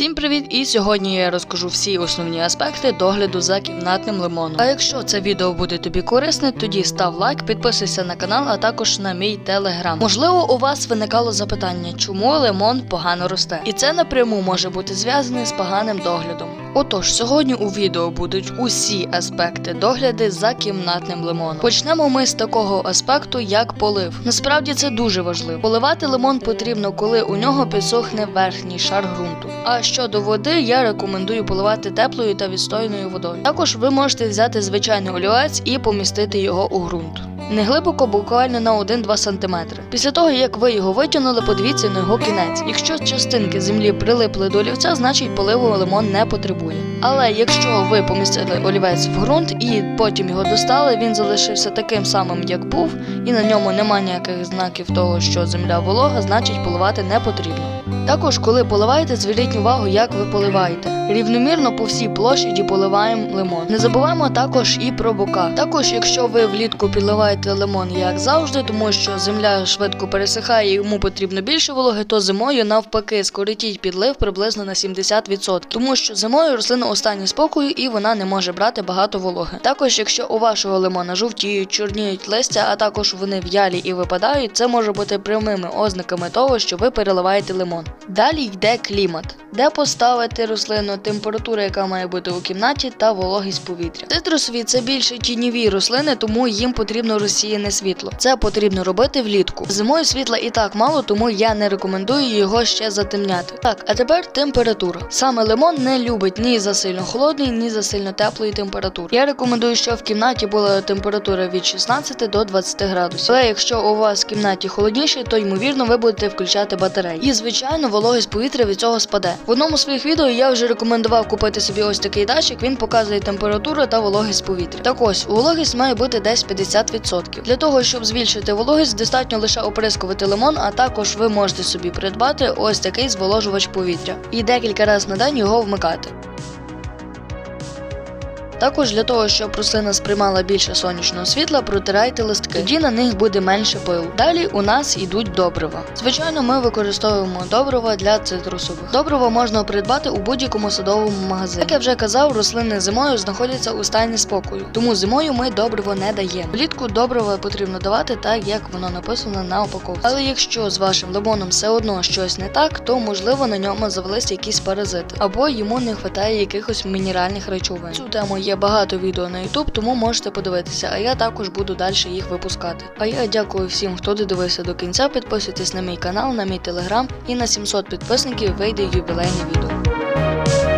Всім привіт! І сьогодні я розкажу всі основні аспекти догляду за кімнатним лимоном. А якщо це відео буде тобі корисне, тоді став лайк, підписуйся на канал, а також на мій телеграм. Можливо, у вас виникало запитання, чому лимон погано росте, і це напряму може бути зв'язане з поганим доглядом. Отож, сьогодні у відео будуть усі аспекти догляду за кімнатним лимоном. Почнемо ми з такого аспекту, як полив. Насправді це дуже важливо. Поливати лимон потрібно, коли у нього підсохне верхній шар ґрунту. А щодо води, я рекомендую поливати теплою та відстойною водою. Також ви можете взяти звичайний олівець і помістити його у ґрунт. Не глибоко, буквально на 1-2 см. Після того, як ви його витягнули, подивіться на його кінець. Якщо частинки землі прилипли до олівця, значить поливу лимон не потребує. Але якщо ви помістили олівець в ґрунт і потім його достали, він залишився таким самим, як був, і на ньому немає ніяких знаків того, що земля волога, значить поливати не потрібно. Також, коли поливаєте, зверніть увагу, як ви поливаєте. Рівномірно по всій площаді поливаємо лимон. Не забуваємо також і про бока. Також, якщо ви влітку підливаєте лимон, як завжди, тому що земля швидко пересихає і йому потрібно більше вологи, то зимою навпаки скоротіть підлив приблизно на 70%, тому що зимою рослина у спокою і вона не може брати багато вологи. Також, якщо у вашого лимона жовтіють, чорніють листя, а також вони в'ялі і випадають, це може бути прямими ознаками того, що ви переливаєте лимон. Далі йде клімат, де поставити рослину, температура, яка має бути у кімнаті, та вологість повітря. Цитрусові це більше тіньові рослини, тому їм потрібно розсіяне світло. Це потрібно робити влітку. Зимою світла і так мало, тому я не рекомендую його ще затемняти. Так, а тепер температура. Саме лимон не любить ні за сильно холодної, ні за сильно теплої температури. Я рекомендую, щоб в кімнаті була температура від 16 до 20 градусів. Але якщо у вас в кімнаті холодніше, то ймовірно ви будете включати батареї. І звичайно, вологість повітря від цього спаде. В одному з своїх відео я вже рекомендував купити собі ось такий датчик. Він показує температуру та вологість повітря. Так ось вологість має бути десь 50%. Для того щоб збільшити вологість, достатньо лише оприскувати лимон, а також ви можете собі придбати ось такий зволожувач повітря і декілька разів на день його вмикати. Також для того, щоб рослина сприймала більше сонячного світла, протирайте листки. Тоді на них буде менше пилу. Далі у нас йдуть добрива. Звичайно, ми використовуємо добрива для цитрусових. Добрива можна придбати у будь-якому садовому магазині. Як я вже казав, рослини зимою знаходяться у стані спокою, тому зимою ми добриво не даємо. Влітку добрива потрібно давати так, як воно написано на упаковці. Але якщо з вашим лимоном все одно щось не так, то можливо на ньому завелися якісь паразити, або йому не вистачає якихось мінеральних речовин. Цю тему є багато відео на YouTube, тому можете подивитися, а я також буду далі їх випускати. А я дякую всім, хто додивився до кінця. Підписуйтесь на мій канал, на мій телеграм і на 700 підписників вийде ювілейне відео.